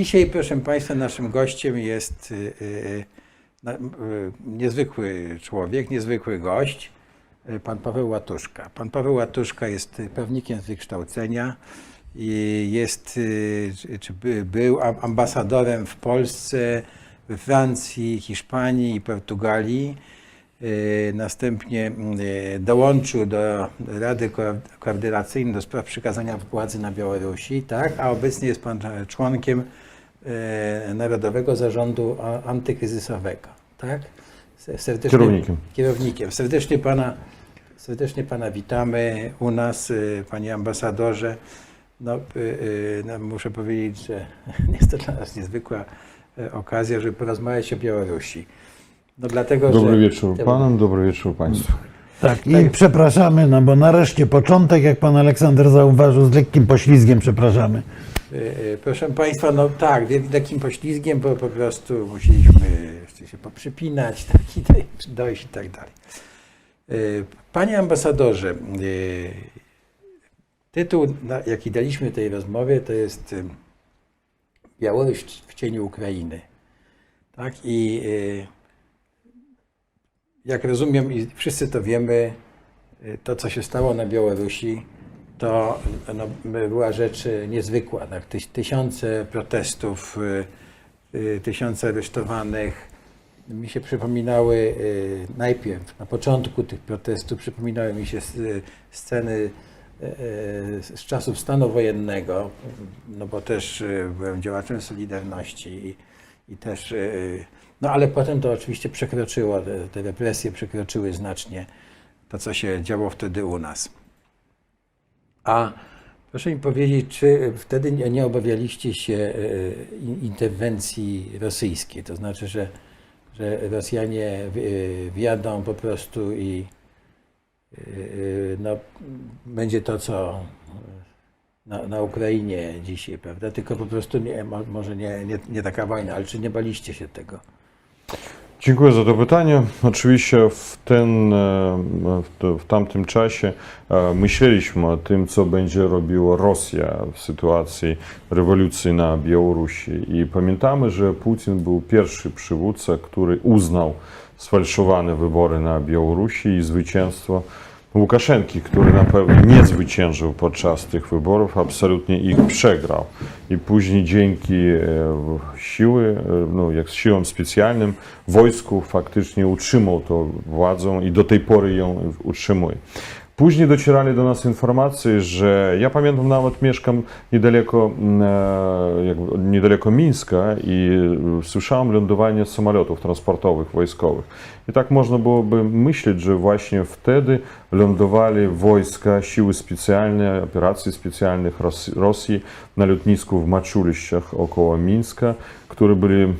Dzisiaj, proszę Państwa, naszym gościem jest y, y, y, niezwykły człowiek, niezwykły gość, pan Paweł Łatuszka. Pan Paweł Łatuszka jest prawnikiem z wykształcenia i jest, czy- czy by- był am- ambasadorem w Polsce, we Francji, Hiszpanii i Portugalii. Następnie dołączył do Rady Ko- Koordynacyjnej do spraw przekazania władzy na Białorusi, tak? a obecnie jest pan e, członkiem Narodowego Zarządu Antykryzysowego. Tak? Se- Serdecznie, Kierownikiem. Kierownikiem. Serdecznie pana, serdecznie pana witamy u nas, y, panie ambasadorze. No, y, no, muszę powiedzieć, że jest to dla nas niezwykła e, okazja, żeby porozmawiać o Białorusi. No dlatego, Dobry że... wieczór panom, dobry wieczór państwu. Tak, i przepraszamy, no bo nareszcie początek, jak pan Aleksander zauważył, z lekkim poślizgiem przepraszamy. Y, y, Proszę Państwa, no tak, takim poślizgiem, bo po prostu musieliśmy się poprzypinać tak, i doj- dojść i tak dalej. Y, Panie ambasadorze, tytuł, jaki daliśmy tej rozmowie, to jest Białoruś w cieniu Ukrainy. Tak, i jak rozumiem, i wszyscy to wiemy, to co się stało na Białorusi, to no, była rzecz y, niezwykła. Tak? Tysiące protestów, y, y, tysiące aresztowanych. Mi się przypominały najpierw, na początku tych protestów, przypominały mi się sceny z czasów stanu wojennego, no bo też byłem działaczem Solidarności i, i też, no ale potem to oczywiście przekroczyło, te, te represje przekroczyły znacznie to, co się działo wtedy u nas. A proszę mi powiedzieć, czy wtedy nie, obawialiście się e, in- interwencji rosyjskiej? To znaczy, że, że Rosjanie e, wjadą po prostu i e, e, no, będzie to, co na, na Ukrainie dzisiaj, prawda? Tylko po prostu nie, mo- może nie, nie, nie taka wojna, ale czy nie baliście się tego? Dziękuję za to pytanie. Oczywiście w, ten, e, w, tamtym czasie e, myśleliśmy o tym, co będzie robiła Rosja w sytuacji rewolucji na Białorusi. I pamiętamy, że Putin był pierwszy przywódca, który uznał sfałszowane wybory na Białorusi i zwycięstwo Łukaszenki, który na pewno nie zwyciężył podczas tych wyborów, absolutnie ich przegrał. I później dzięki e, siły, e, no, jak siłom specjalnym, wojsku faktycznie utrzymał tą władzę i do tej pory ją utrzymuje. Później docierali do nas informacje, że ja pamiętam nawet mieszkam niedaleko, mm, e, niedaleko Mińska i słyszałem lądowanie samolotów transportowych, wojskowych. I tak można byłoby myśleć, że właśnie wtedy lądowali wojska, siły specjalne, operacji specjalnych Ros- Rosji na lotnisku w Maczuliściach około Mińska, które byli e,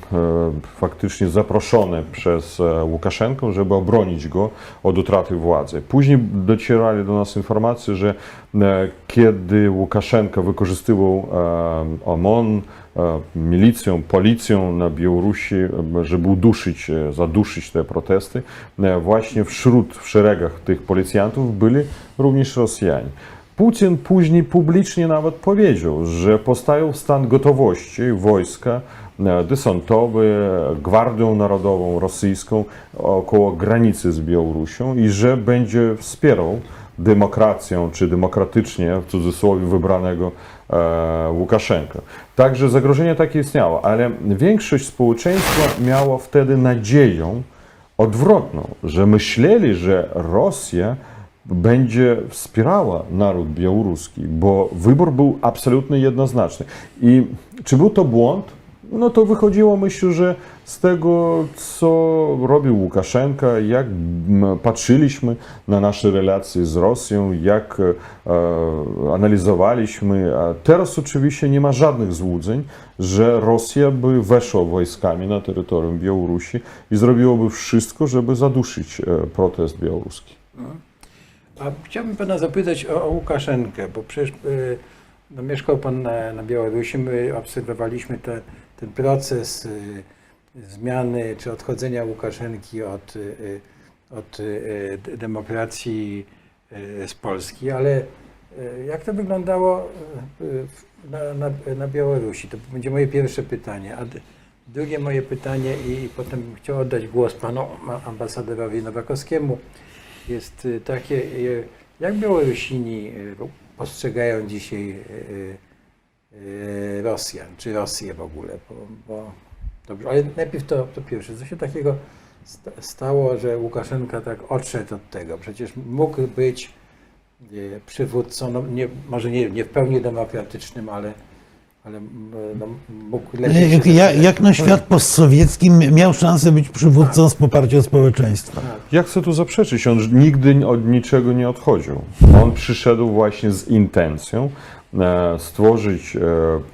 faktycznie zaproszone przez e, Łukaszenkę, żeby obronić go od utraty władzy. Później docierali do nas informacje, że e, kiedy Łukaszenka wykorzystywał e, OMON, e, milicją, policją na Białorusi, e, żeby uduszyć, e, zaduszyć te protesty, e, właśnie wśród, w szeregach tych policjantów byli również Rosjanie. Putin później publicznie nawet powiedział, że postawił w stan gotowości wojska e, desantowe, Gwardią Narodową Rosyjską około granicy z Białorusią i że będzie wspierał demokracją, czy demokratycznie, w cudzysłowie, wybranego e, Łukaszenka. Także zagrożenie takie istniało, ale większość społeczeństwa miała wtedy nadzieję odwrotną, że myśleli, że Rosja będzie wspierała naród białoruski, bo wybór był absolutnie jednoznaczny. I czy był to błąd? No to wychodziło, myślę, że z tego, co robił Łukaszenka, jak patrzyliśmy na nasze relacje z Rosją, jak e, analizowaliśmy. A teraz oczywiście nie ma żadnych złudzeń, że Rosja by weszła wojskami na terytorium Białorusi i zrobiłaby wszystko, żeby zaduszyć e, protest białoruski. A chciałbym pana zapytać o, o Łukaszenkę, bo przecież y, no, mieszkał pan na, na Białorusi, my obserwowaliśmy te, ten proces y, zmiany czy odchodzenia Łukaszenki od, y, od y, demokracji z Polski, ale Jak to wyglądało na, na, na Białorusi? To będzie moje pierwsze pytanie. A drugie moje pytanie i potem bym chciał oddać głos panu ambasadorowi Nowakowskiemu jest takie, jak Białorusini postrzegają dzisiaj Rosjan, czy Rosję w ogóle? Bo, bo, dobrze, ale najpierw to, to pierwsze. Co się takiego sta- stało, że Łukaszenka tak odszedł od tego? Przecież mógł być e, przywódcą, no nie, może nie, nie w pełni demokratycznym, ale, ale no, mógł lepiej Jak, się jak, jak na świat postsowiecki miał szansę być przywódcą z poparcia społeczeństwa. Ja chcę tu zaprzeczyć, on nigdy od niczego nie odchodził. On przyszedł właśnie z intencją stworzyć e,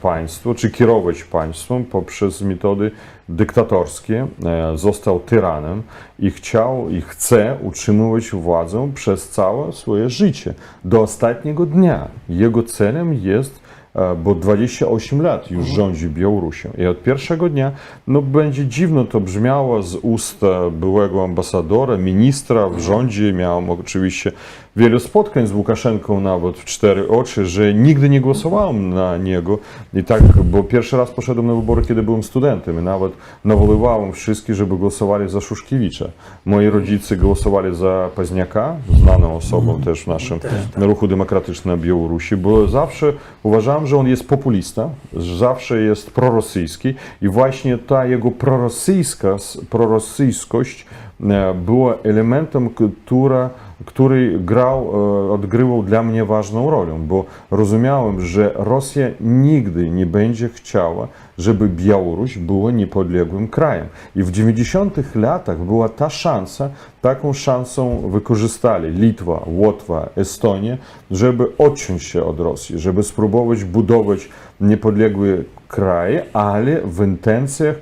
państwo, czy kierować państwem poprzez metody dyktatorskie. E, został tyranem i chciał i chce utrzymywać władzę przez całe swoje życie, do ostatniego dnia. Jego celem jest E, bo 28 lat już rządzi Białorusią. I od pierwszego dnia, no będzie dziwno to brzmiało z ust e, byłego ambasadora, ministra w rządzie. Miałem oczywiście wiele spotkań z Łukaszenką nawet w cztery oczy, że nigdy nie głosowałem na niego. I tak, bo pierwszy raz poszedłem na wybory, kiedy byłem studentem i nawet nawoływałem wszystkich, żeby głosowali za Szuszkiewicza. Moi rodzice głosowali za Paźniaka, znaną osobą też w naszym Też, ruchu demokratycznym na Białorusi, bo zawsze uważam, że on jest populista, że zawsze jest prorosyjski i właśnie ta jego prorosyjska, prorosyjskość e, była elementem, która, który grał, e, odgrywał dla mnie ważną rolę, bo rozumiałem, że Rosja nigdy nie będzie chciała, żeby Białoruś była niepodległym krajem. I w 90 latach była ta szansa, taką szansą wykorzystali Litwa, Łotwa, Estonia, żeby odciąć się od Rosji, żeby spróbować budować niepodległe kraje, ale w intencjach e,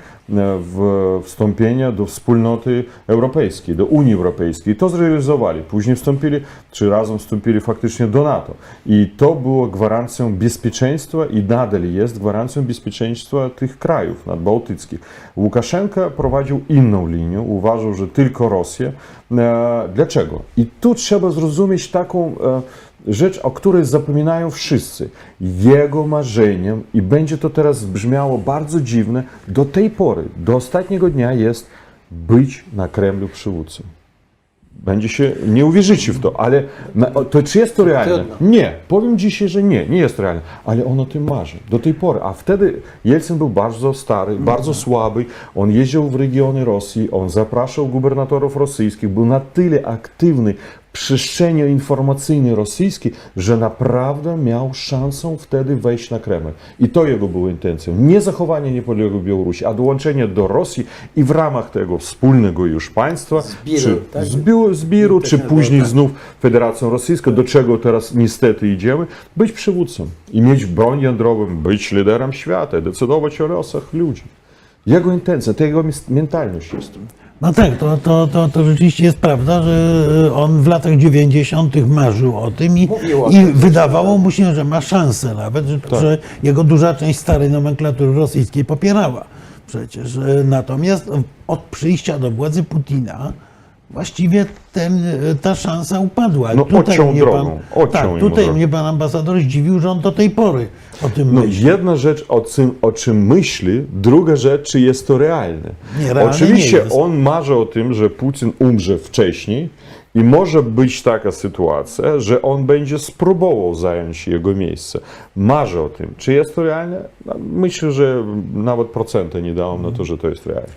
w wstąpienia do wspólnoty europejskiej, do Unii Europejskiej. To zrealizowali. Później wstąpili, czy razem wstąpili faktycznie do NATO. I to było gwarancją bezpieczeństwa i nadal jest gwarancją bezpieczeństwa tych krajów nadbałtyckich. Łukaszenka prowadził inną linię, uważał, że tylko Rosja. E, Dlaczego? I tu trzeba zrozumieć taką e, rzecz, o której zapominają wszyscy. Jego marzeniem, i będzie to teraz brzmiało bardzo dziwne, do tej pory, do ostatniego dnia jest być na Kremlu przywódcą. Będzie się, nie uwierzycie w to, ale na, to czy jest to realne? Nie, powiem dzisiaj, że nie, nie jest realne, ale on o tym marzy. Do tej pory. A wtedy Jelcyn był bardzo stary, bardzo słaby, on jeździł w regiony Rosji, on zapraszał gubernatorów rosyjskich, był na tyle aktywny przestrzeni informacyjnej rosyjskiej, że naprawdę miał szansę wtedy wejść na Kreml. I to jego było intencją. Nie zachowanie niepodległej Białorusi, a dołączenie do Rosji i w ramach tego wspólnego już państwa, Zbiru, czy tak? zbiru, zbiru czy tak, później tak. znów Federacją Rosyjską, do czego teraz niestety idziemy, być przywódcą i mieć broń jądrową, być liderem świata, decydować o losach ludzi. Jego intencja, to jego mentalność jest. No tak, to, to, to, to rzeczywiście jest prawda, że on w latach 90. marzył o tym i, o i tym, wydawało mu się, że ma szansę nawet, że, że jego duża część starej nomenklatury rosyjskiej popierała przecież. E, Natomiast od przyjścia do władzy Putina właściwie ten, ta szansa upadła. No, odciął mnie drogą, odciął tak, ją tutaj drogą. mnie pan ambasador zdziwił, że on do tej pory o tym No, myśli. jedna rzecz, o czym, o czym myśli, druga rzecz, czy jest to realne. Nie, realne Oczywiście nie jest. on marzy o tym, że Putin umrze wcześniej i może być taka sytuacja, że on będzie spróbował zająć jego miejsce. Marzy o tym. Czy jest to realne? No, Myślę, że nawet procenta nie dałem na to, że to jest realne.